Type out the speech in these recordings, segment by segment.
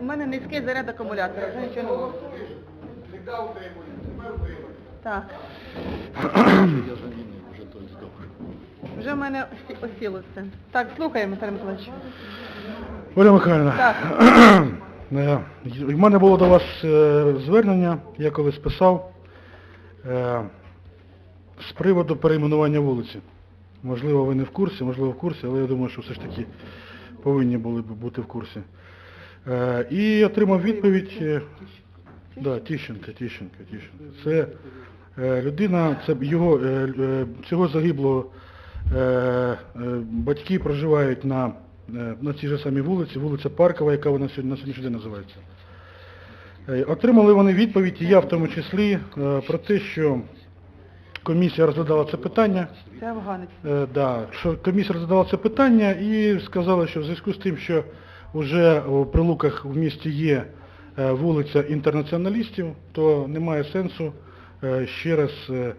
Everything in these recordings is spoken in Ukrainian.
у мене низький заряд акумулятора, вже нічого не можу. Всегда утримують, тепер утримують. Так, Я замінив вже той здох. вже в мене осі- осіло все. Так, слухаємо, Тарас Миколаївич. Оля Михайлівна, Так. е, в мене було до вас е, звернення, я колись писав, е, з приводу перейменування вулиці. Можливо, ви не в курсі, можливо, в курсі, але я думаю, що все ж таки повинні були б бути в курсі. Е, І отримав відповідь. е, Да, Тіщенка, Тіщенка, Тіщенка. Це е, людина, це його, е, е, цього загиблого е, е, батьки проживають на, е, на цій же самій вулиці, вулиця Паркова, яка вона сьогодні, на сьогоднішній день називається. Е, Отримали вони відповідь, і я в тому числі, е, про те, що комісія розглядала це питання. Це афганець. Е, да, що комісія розглядала це питання і сказала, що в зв'язку з тим, що вже у Прилуках в місті є е, вулиця інтернаціоналістів, то немає сенсу е, ще раз е,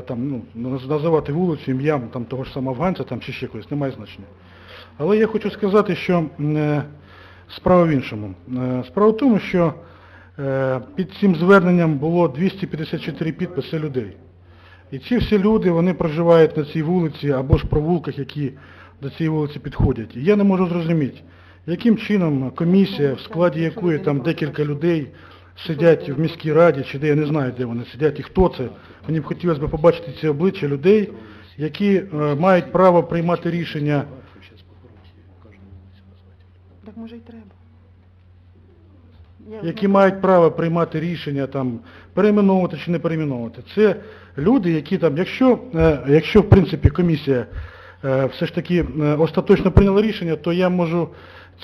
там, ну, називати вулицю ім'ям там, того ж самого афганця там, чи ще когось, немає значення. Але я хочу сказати, що справа в іншому. Справа в тому, що під цим зверненням було 254 підписи людей. І ці всі люди, вони проживають на цій вулиці або ж провулках, які до цієї вулиці підходять. І я не можу зрозуміти, яким чином комісія, в складі якої там декілька людей сидять в міській раді, чи де я не знаю, де вони сидять і хто це. Мені б хотілося б побачити ці обличчя людей, які е, мають право приймати рішення. Так може й треба. Які мають право приймати рішення там перейменовувати чи не перейменовувати. Це люди, які там, якщо, е, якщо в принципі комісія все ж таки е, остаточно прийняла рішення, то я можу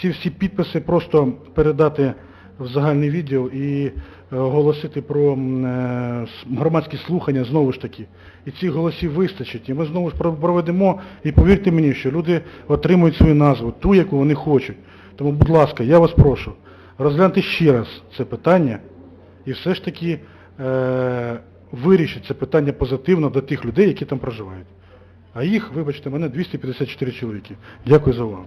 ці всі підписи просто передати в загальний відділ і е, оголосити про е, громадські слухання знову ж таки. І цих голосів вистачить. І ми знову ж проведемо, і повірте мені, що люди отримують свою назву, ту, яку вони хочуть. Тому, будь ласка, я вас прошу, розгляньте ще раз це питання і все ж таки е, вирішить це питання позитивно до тих людей, які там проживають. А їх, вибачте мене, 254 чоловіки. Дякую за увагу.